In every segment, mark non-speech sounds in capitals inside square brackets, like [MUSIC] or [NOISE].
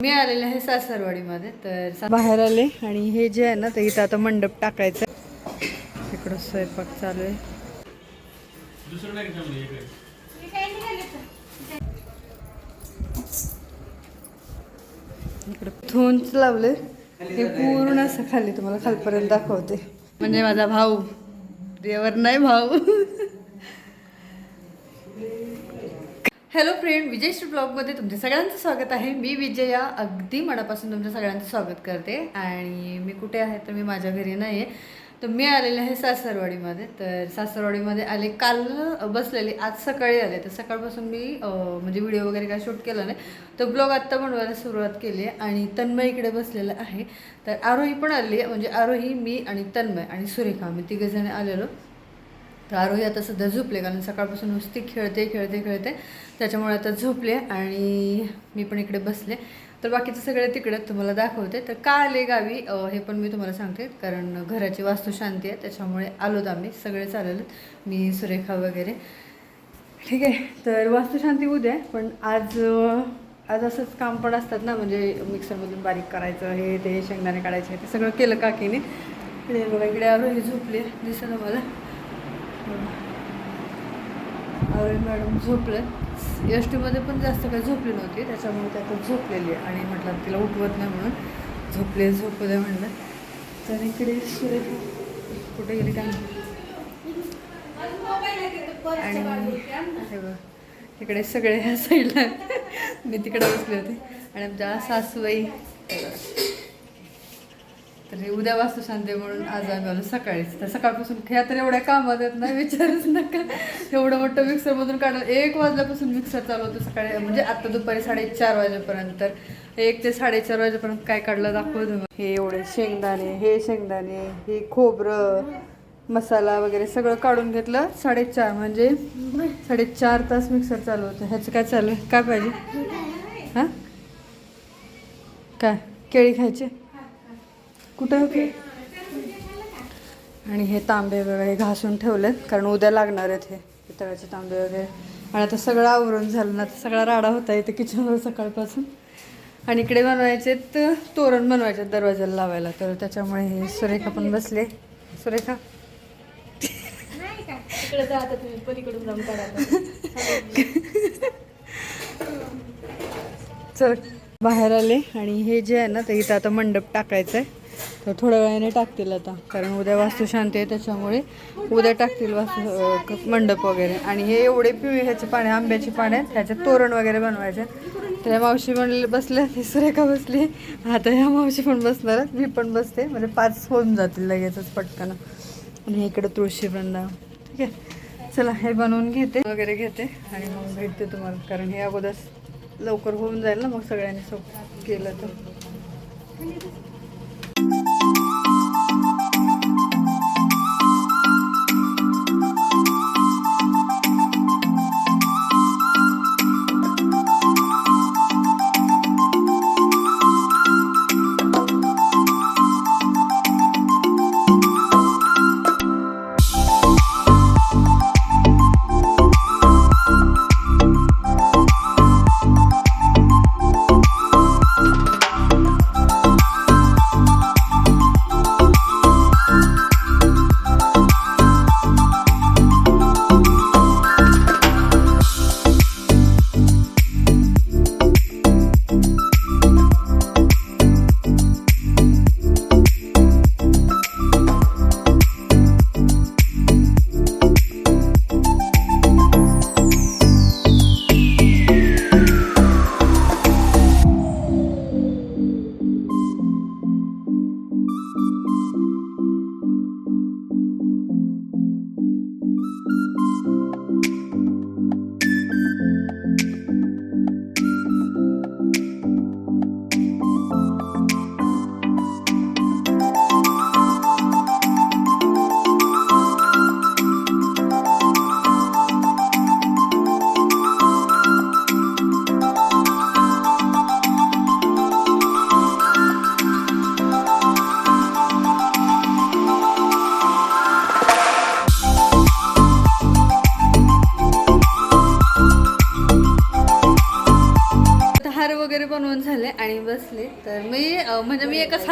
मी आलेले आहे सासरवाडीमध्ये तर बाहेर आले आणि हे जे आहे ना ते इथं आता मंडप टाकायचं इकडं स्वयंपाक चालू आहे. इकडं? थोनच लावले हे पूर्ण असं खाली तुम्हाला खालपर्यंत दाखवते. म्हणजे माझा भाऊ. देवर नाही भाऊ. [LAUGHS] हॅलो फ्रेंड विजयश्री ब्लॉगमध्ये तुमच्या सगळ्यांचं स्वागत आहे. मी विजया अगदी मनापासून तुमच्या सगळ्यांचं स्वागत करते. आणि मी कुठे आहे तर मी माझ्या घरी नाही आहे तर मी आलेले आहे सासरवाडीमध्ये. तर सासरवाडीमध्ये आले काल बसलेले आज सकाळी आले. तर सकाळपासून मी म्हणजे व्हिडिओ वगैरे काय शूट केला नाही. तर ब्लॉग आत्ता बनवायला सुरुवात केली आहे. आणि तन्मय इकडे बसलेला आहे. तर आरोही पण आली आहे. म्हणजे आरोही मी आणि तन्मय आणि सुरेखा. मी तिघंजणे आलेलो. तर आरोही आता सध्या झोपले कारण सकाळपासून नुसती खेळते खेळते खेळते. त्याच्यामुळे आता झोपले आणि मी पण इकडे बसले. तर बाकीचे सगळे तिकडे तुम्हाला दाखवते. तर का आले गावी हे पण मी तुम्हाला सांगते कारण घराची वास्तुशांती आहे त्याच्यामुळे आलोत आम्ही सगळे चालेल मी सुरेखा वगैरे. ठीक आहे तर वास्तुशांती उद्या पण आज आज असंच काम पण असतात ना म्हणजे मिक्सरमधून बारीक करायचं हे ते शेंगदाणे काढायचे ते सगळं केलं काकीने. इकडे बघा इकडे आरोही झोपले दिसत मला हो. अरे मॅडम झोपलं. एस टीमध्ये पण जास्त काही झोपली नव्हती त्याच्यामुळे त्या आता झोपलेली आहे. आणि म्हटलं तिला उठवत नाही म्हणून झोपले झोपू द्या म्हणलं. तर इकडे सुरेखा. कुठे गेली काय आणि हे बघ, इकडे सगळे ह्या साईडला मी तिकडे बसले होते. आणि आमच्या सासूबाई. तर हे उद्या वास्तू शांती म्हणून आज आम्ही आलो सकाळीच. तर सकाळपासून ह्या तर एवढ्या कामात येत नाही विचारच नका. एवढं मोठं मिक्सरमधून काढलं एक वाजल्यापासून मिक्सर चालू होतो सकाळी. म्हणजे आता दुपारी साडेचार वाजेपर्यंत. तर एक ते साडेचार वाजेपर्यंत काय काढलं दाखवू हे एवढे शेंगदाणे हे शेंगदाणे हे खोबरं मसाला वगैरे सगळं काढून घेतलं. साडेचार म्हणजे साडेचार तास मिक्सर चालू होतं. ह्याचं काय चालू आहे? काय पाहिजे? हां? काय? केळी खायची? कुठे होते आणि हे तांबे वगैरे घासून ठेवलेत कारण उद्या लागणार आहेत हे पितळाचे तांबे वगैरे. आणि आता सगळं आवरून झालं ना आता सगळा राडा होता इथे किचनवर सकाळपासून. आणि इकडे बनवायचे तर तोरण बनवायचे दरवाजाला लावायला तर त्याच्यामुळे हे सुरेखा पण बसले. सुरेखा? चल बाहेर आले. आणि हे जे आहे ना ते इथं आता मंडप टाकायचं आहे तर थोड्या वेळाने टाकतील आता. कारण उद्या वास्तुशांती आहे त्याच्यामुळे उद्या टाकतील वास्तू मंडप वगैरे. आणि हे एवढे पिवळे ह्याचे पाने आंब्याची पाने आहेत ह्याच्यात तोरण वगैरे बनवायचे तर मावशी म्हणले बसल्या ती सुरेखा बसली. आता ह्या मावशी पण बसणार मी पण बसते. म्हणजे पाच होऊन जातील लगेचच पटकन. आणि इकडे तुळशी वृंदावन ठीक आहे? चला हे बनवून घेते वगैरे घेते. आणि मग भेटते तुम्हाला. कारण हे अगोदर लवकर होऊन जाईल ना मग सगळ्यांनी सोप केलं तर.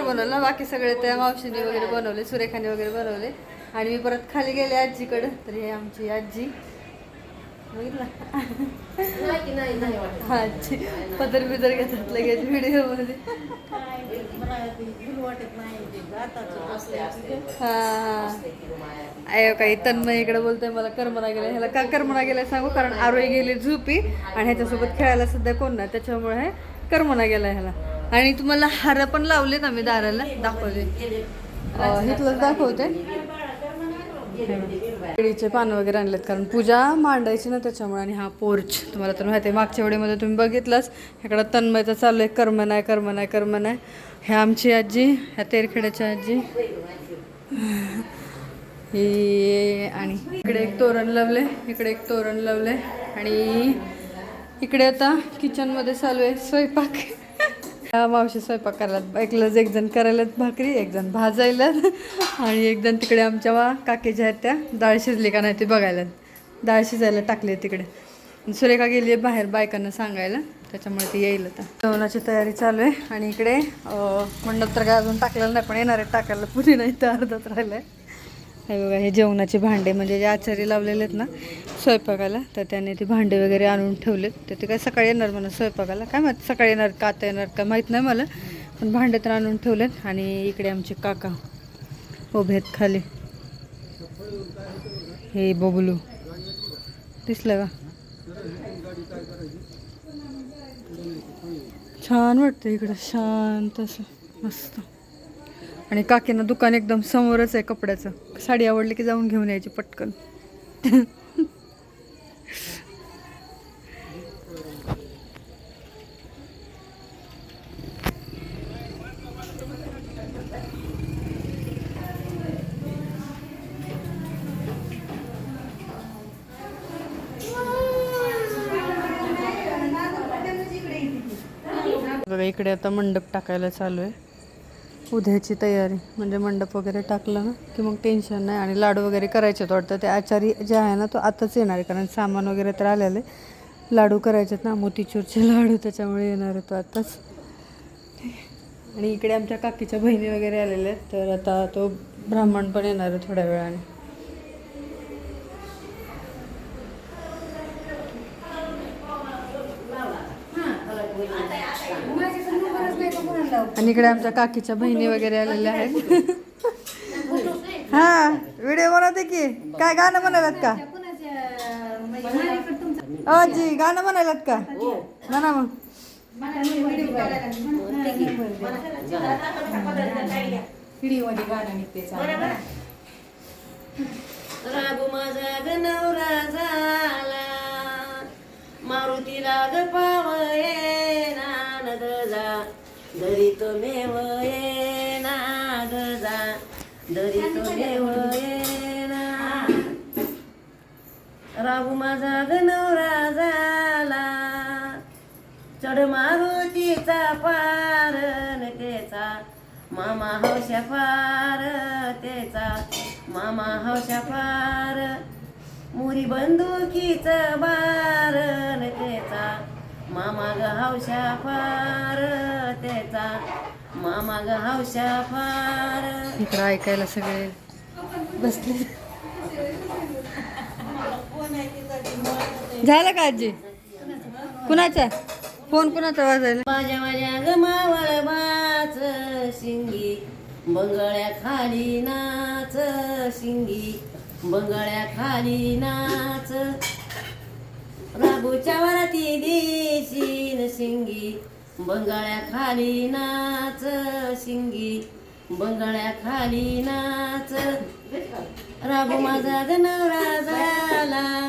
मी बनवलं बाकी सगळे त्या मावशीने वगैरे बनवले सुरेखाने वगैरे बनवले. आणि मी परत खाली गेले आजीकडं तर हे आमची आजी. बघितलं? हा, आजी. पदर बिदर घेतात लगेच व्हिडिओमध्ये. हा हा. अयो काही तन्मय इकडे बोलतोय मला करमना गेलं. ह्याला का करमना गेलाय सांगू? कारण आरोही गेली झोपी आणि ह्याच्यासोबत खेळायला सध्या कोण नाही. त्याच्यामुळे हे करमना गेला ह्याला. आणि तुम्हाला हार पण लावले ना मी दाराला. दाखवले. हे इथलंच दाखवते. केळीचे पान वगैरे आणलेत कारण पूजा मांडायची ना त्याच्यामुळे आणि हा पोर्च तुम्हाला तर माहिती आहे मागच्या वेळेमध्ये तुम्ही बघितलंच. ह्याकडं तन्मयचा चालू आहे कर्म नाही कर्म नाही कर्म नाही ह्या आमची आजी ह्या तेरखेड्याची आजी. हे आणि इकडे एक तोरण लावले इकडे एक तोरण लावले आणि इकडे आता किचनमध्ये चालू आहे स्वयंपाक. मावशी स्वयंपाक करायला एकलाच एक जण करायला भाकरी एक जण भाजायला. आणि एक जण तिकडे आमच्या वा काकी ज्या आहेत त्या डाळ शिजली का नाही ते बघायला. डाळ शिजायला टाकली आहे तिकडे सुरेखा गेली आहे बाहेर बायकांना सांगायला. त्याच्यामुळे ती येईल आता. जेवणाची तयारी चालू आहे. आणि इकडे मंडप तर काय अजून टाकलेलं नाही पण येणार आहे टाकायला. पुढे नाही तर अर्धात राहिलं आहे हे बघा हे जेवणाचे भांडे म्हणजे जे आचारी लावलेले आहेत ना स्वयंपाकाला तर त्याने ते भांडे वगैरे आणून ठेवलेत. तर ते काय सकाळी येणार म्हणा स्वयंपाकाला? काय माहीत सकाळी येणार का आता येणार का माहीत नाही मला. पण भांडे तर आणून ठेवलेत आणि इकडे आमचे काका उभे आहेत खाली. हे बबलू. दिसलं का? छान वाटतं इकडं शांत असं मस्त. आणि काकींना दुकान एकदम समोरच आहे कपड्याचं. साडी आवडली की जाऊन घेऊन यायची पटकन. बघा इकडे आता मंडप टाकायला चालू आहे. उद्याची तयारी म्हणजे मंडप वगैरे टाकलं ना की मग टेन्शन नाही आणि लाडू वगैरे करायचे आहेत वाटतं. ते आचारी जे आहे ना तो आताच येणार आहे कारण सामान वगैरे तर आलेलं आहे. लाडू करायचे आहेत ना मोतीचूरचे [LAUGHS] लाडू त्याच्यामुळे येणार आहे तो आताच. आणि इकडे आमच्या काकीच्या बहिणी वगैरे आलेल्या आहेत तर आता तो ब्राह्मण पण येणार आहे थोड्या वेळाने. आणि इकडे आमच्या काकीच्या बहिणी वगैरे आलेल्या आहेत. हा व्हिडिओ बनवते की? काय गाणं म्हणालात का? अजी गाणं म्हणालात का? म्हणा मग. रागू माझा नवरा झाला. मारुती राग पावा मेव ये नाद जा दरी तो मेव ये ना रागू माझा ग झाला. चढ मारुतीचा पार न तेचा मामा हौशा पार तेचा मामा हौशा पार. मुरी बंदुकीचा बार न तेचा मामा ग हौशा पार तेचा मामा ग हौशा पार इकडं ऐकायला सगळे बसले. झालं का आजी? कुणाचा फोन कुणाचा वाजायला? माझ्या माझ्या गमावळ बाच शिंगी. बंगळ्या खाली नाच शिंगी. बंगळ्या खाली नाच राघूच्या वराती देशील शिंगी बंगळ्या खाली नाच शिंगी. बंगळ्या खाली नाच. राघू माझा गणवरा झाला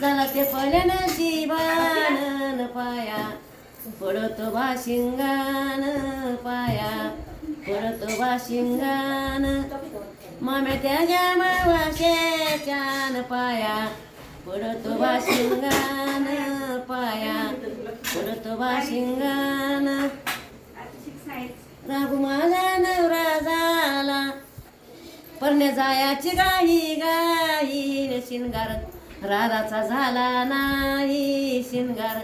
झाला ते पल्यान जीवान पाया. पडतो बाशिंगान पाया. पडतो मामे त्या त्याच्या मावाशेच्यान पाया. पडतो वाशिंगान पाया. पडतो वाशिंगान राघू माझा नवरा झाला परण्या जायाची गाई गाई शिंगार. राधाचा झाला नाही शिंगार.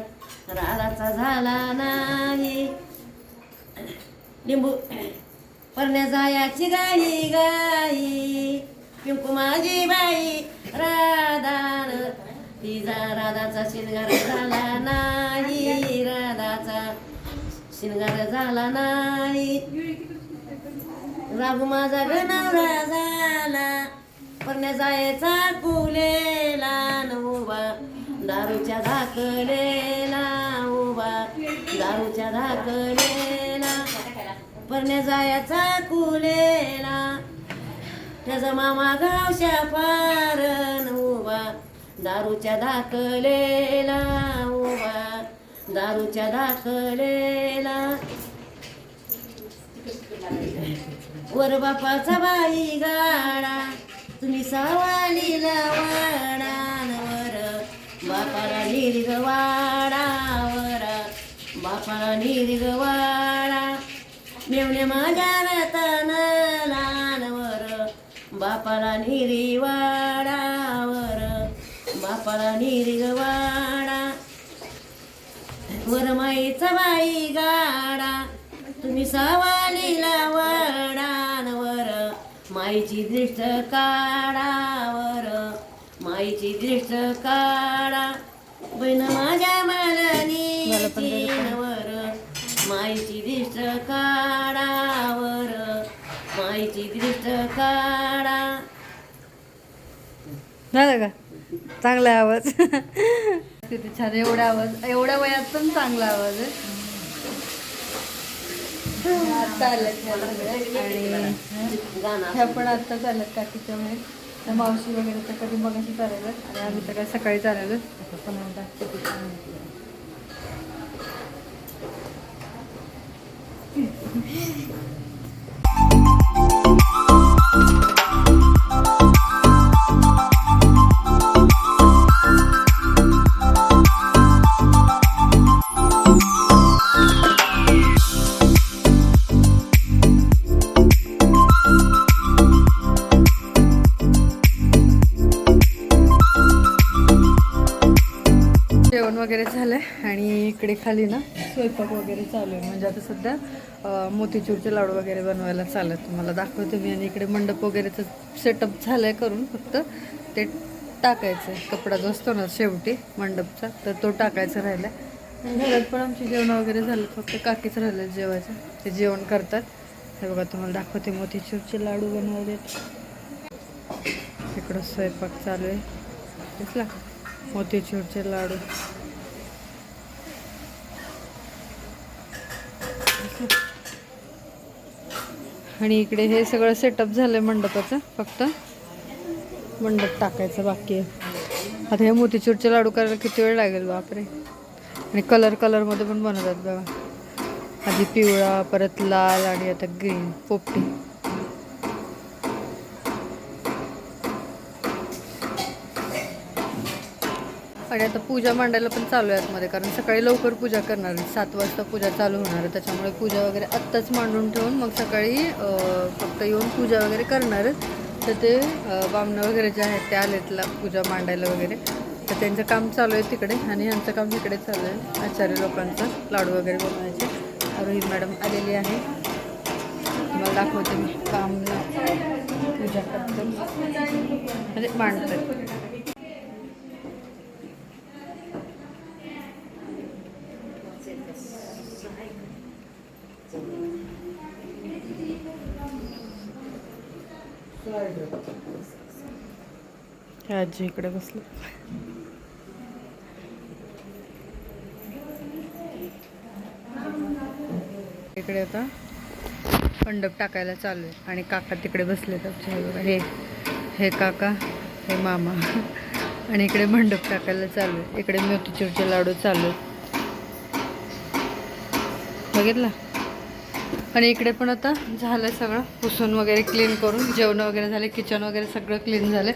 राधाचा झाला नाही. लिंबू. परण्या जायाची गाई गाई. पिंकू माझी बाई. राधान. तिचा राधाचा शिंगार झाला नाही. राधाचा शिंगार झाला नाही. राघू माझा गणवरा झाला. परण्या जायचा कुलेला न दारूच्या धाकलेला उभा दारूच्या धाकलेला. परण्या जायचा कुलेला त्याचा मामा गावच्या पारण उभा. दारूच्या धाकलेला उभा. दारूच्या धाकलेला वर बापाचा बाई गाडा. तुम्ही सावालीला वाडा वर. बापाला निर्ग वाडा वर बापाला निर्ग वाडा. मेवणे माझ्या रतन बापाला निरी वाडावर बापाला निरीग वाडा. वरमाईचा बाई गाडा तुम्ही सावालीला वडानवर माईची दृष्ट काढावर माईची दृष्ट काढा बहिण माझ्या वर माईची दृष्ट काढावर झालं का? चांगला आवाज. किती छान एवढा आवाज एवढ्या वयात पण चांगला आवाज आहे. आता आलं आणि ह्या पण आत्ताच काकीच्या त्या मावशी वगैरे तर कधी मगाशी चालेल आणि आम्ही तर काय सकाळी चालेल पण आता स्वयंपाक वगैरे चालू आहे. म्हणजे आता सध्या मोतीचूरचे लाडू वगैरे बनवायला चालत तुम्हाला दाखवते मी. आणि इकडे मंडप वगैरेचं सेटअप झालं आहे करून फक्त. ते टाकायचं आहे. कपडा जो असतो ना शेवटी मंडपचा तर तो टाकायचा राहिला घरात पण आमची जेवण वगैरे झालं. फक्त काकीच राहिलं जेवायचं. ते जेवण करतात. हे बघा तुम्हाला दाखवते मोतीचूरचे लाडू बनवले इकडं स्वयंपाक चालू आहे. दिसला मोतीचूरचे लाडू. आणि इकडे हे सगळं सेटअप झालंय मंडपाचं फक्त मंडप टाकायचं बाकी आहे. आता हे मोतीचूरचे लाडू करायला किती वेळ लागेल बापरे. आणि कलर कलरमध्ये पण बनवतात बघा. आधी पिवळा परत लाल आणि आता ग्रीन पोपटी. आणि आता पूजा मांडायला पण चालू आहे आतमध्ये कारण सकाळी लवकर पूजा करणार सात वाजता पूजा चालू होणार आहे. त्याच्यामुळे पूजा वगैरे आत्ताच मांडून ठेवून मग सकाळी फक्त येऊन पूजा वगैरे करणार तर ते बामणं वगैरे जे आहेत ते आलेतला पूजा मांडायला वगैरे. तर त्यांचं काम चालू आहे तिकडे आणि यांचं काम तिकडे चालू आहे. आचार्य लोकांचं लाडू वगैरे बनवायचे. रोहित मॅडम आलेली आहे. मला दाखवते मी काम पूजा करते म्हणजे मांडते आजी इकडे बसले. इकडे आता मंडप टाकायला चालू आहे. आणि काका तिकडे बसले हे हे काका हे मामा. आणि इकडे मंडप टाकायला चालू आहे. इकडे मोतीचूरचे लाडू चालू आहेत. बघितला? आणि इकडे पण आता झालं सगळं. पुसून वगैरे क्लीन करून जेवण वगैरे झाले किचन वगैरे सगळं क्लीन झालं.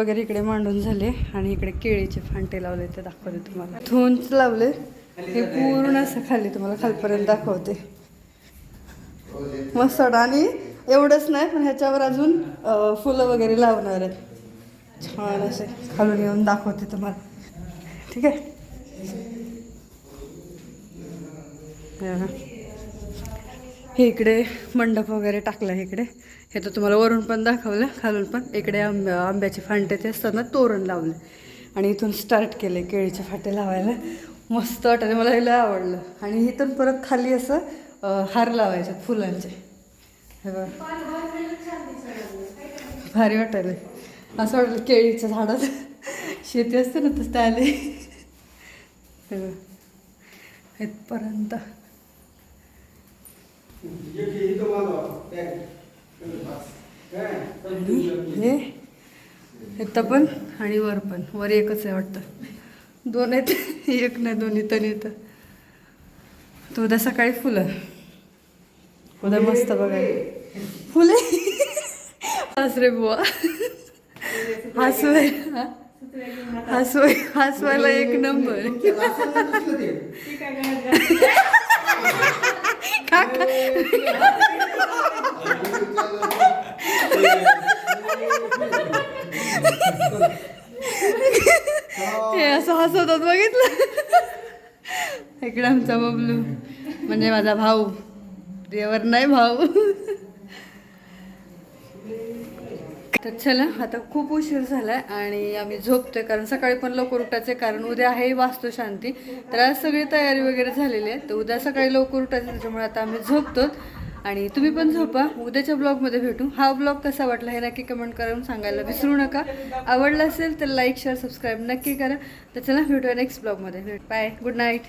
वगैरे इकडे मांडून झाले आणि इकडे केळीचे फांटे लावले ते दाखवते तुम्हाला. थोंच लावले. हे पूर्ण असं खाली तुम्हाला खालपर्यंत दाखवते. मस्त आणि एवढंच नाही पण ह्याच्यावर अजून फुलं वगैरे लावणार आहेत. छान असे खालून येऊन दाखवते तुम्हाला. ठीक आहे? हे इकडे मंडप वगैरे टाकला आहे इकडे. हे तर तुम्हाला वरून पण दाखवलं खालून पण. इकडे आंब्या आंब्याचे फांटे ते असताना तोरण लावले. आणि इथून स्टार्ट केले केळीचे फाटे लावायला. मस्त वाटले मला हे लय आवडलं. आणि इथून परत खाली असं हार लावायचे फुलांचे. हे बघा. भारी वाटायला असं वाटलं केळीच्या झाडात शेती असते ना तसं ते आले हे हे? इथं पण आणि वर पण. वर एकच आहे वाटतं. दोन आहेत. एक नाही दोन इथं आणि इथं तर उद्या सकाळी फुलं. उद्या मस्त बघायला. फुले? हसरे बुवा. हसवाय हसवाय हसवायला एक नंबर. [LAUGHS] काका. हे असं हसवतात बघितलं. इकडे आमचा बबलू. म्हणजे माझा भाऊ. देवर नाही भाऊ. तर चला आता खूप उशीर झाला आहे आणि आम्ही झोपतोय कारण सकाळी पण लवकर उठायचे कारण उद्या आहे वास्तुशांती. तर आज सगळी तयारी वगैरे झालेली आहे तर उद्या सकाळी लवकर उठायचं त्याच्यामुळे आता आम्ही झोपतो आणि तुम्ही पण झोपा उद्याच्या ब्लॉगमध्ये भेटू. हा ब्लॉग कसा वाटला हे नक्की कमेंट करून सांगायला विसरू नका. आवडला असेल तर लाईक शेअर सबस्क्राईब नक्की करा. तर चला भेटूया नेक्स्ट ब्लॉगमध्ये. Bye good night.